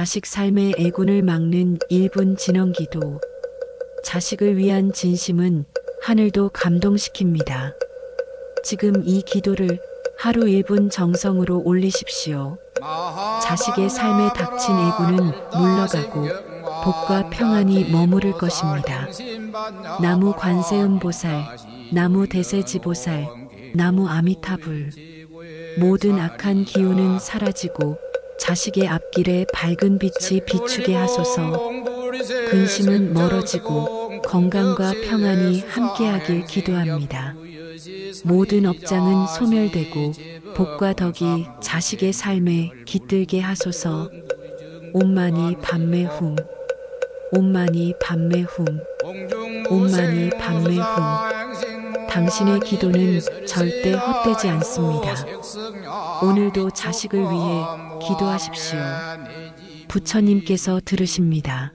자식 삶의 애군을 막는 1분 진원 기도. 자식을 위한 진심은 하늘도 감동시킵니다. 지금 이 기도를 하루 1분 정성으로 올리십시오. 자식의 삶에 닥친 애군은 물러가고 복과 평안이 머무를 것입니다. 나무 관세음보살, 나무 대세지보살, 나무 아미타불. 모든 악한 기운은 사라지고 자식의 앞길에 밝은 빛이 비추게 하소서. 근심은 멀어지고 건강과 평안이 함께하길 기도합니다. 모든 업장은 소멸되고 복과 덕이 자식의 삶에 깃들게 하소서. 옴마니 밤매 훔, 옴마니 밤매 훔. 옴마니 밤매 훔 당신의 기도는 절대 헛되지 않습니다. 오늘도 자식을 위해 기도하십시오. 부처님께서 들으십니다.